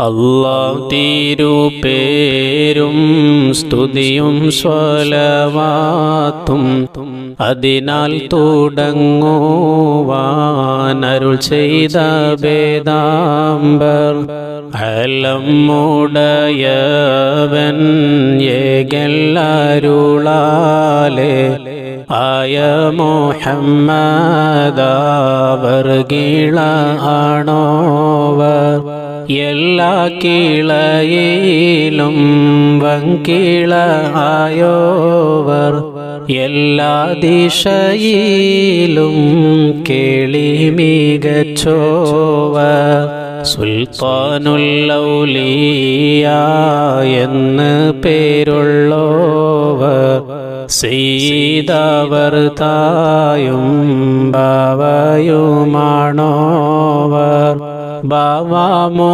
അള്ളാഹ് തീരുപേരും സ്തുതിയും സ്വലവാത്തും. അതിനാൽ തുടങ്ങുവാനരുൾ ചെയ്ത വേദാംബർ അലം മുടയവൻ ഏകല്ലാരുളാലേ ആയ മോഹമ്മദാവർ ആണോവർ. എല്ലാ കീളയിലും വങ്കീള ആയോവർ എല്ലാ ദിശയിലും കേളി മികച്ചോവർ സുൽത്താനുല്ലൗലിയ എന്ന് പേരുള്ളോവർ സീതവർ वायुमाणो वा वामो